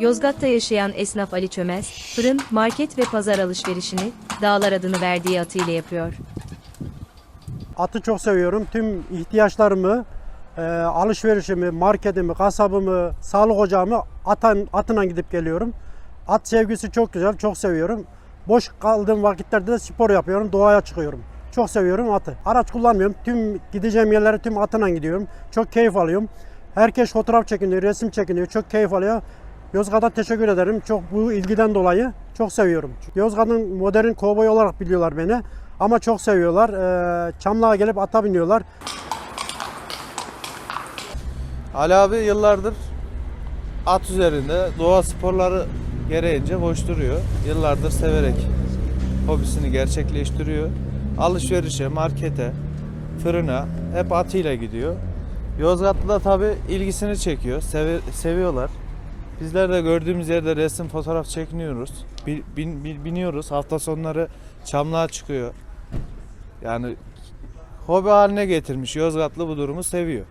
Yozgat'ta yaşayan esnaf Ali Çömez, fırın, market ve pazar alışverişini, Dağlar adını verdiği atıyla yapıyor. Atı çok seviyorum. Tüm ihtiyaçlarımı, e, alışverişimi, marketimi, kasabımı, sağlık ocağımı atan, atına gidip geliyorum. At sevgisi çok güzel, çok seviyorum. Boş kaldığım vakitlerde de spor yapıyorum, doğaya çıkıyorum. Çok seviyorum atı. Araç kullanmıyorum. Tüm gideceğim yerlere tüm atına gidiyorum. Çok keyif alıyorum. Herkes fotoğraf çekiniyor, resim çekiniyor. Çok keyif alıyor. Yozgat'a teşekkür ederim. Çok bu ilgiden dolayı çok seviyorum. Yozgat'ın modern kovboy olarak biliyorlar beni. Ama çok seviyorlar. Ee, Çamlığa gelip ata biniyorlar. Ali abi yıllardır at üzerinde doğa sporları gereğince koşturuyor. Yıllardır severek hobisini gerçekleştiriyor. Alışverişe, markete, fırına hep atıyla gidiyor. Yozgatlı da tabi ilgisini çekiyor. Seve- seviyorlar. Bizler de gördüğümüz yerde resim, fotoğraf çekiniyoruz. Bi- bin- bin- biniyoruz. Hafta sonları çamlığa çıkıyor. Yani hobi haline getirmiş. Yozgatlı bu durumu seviyor.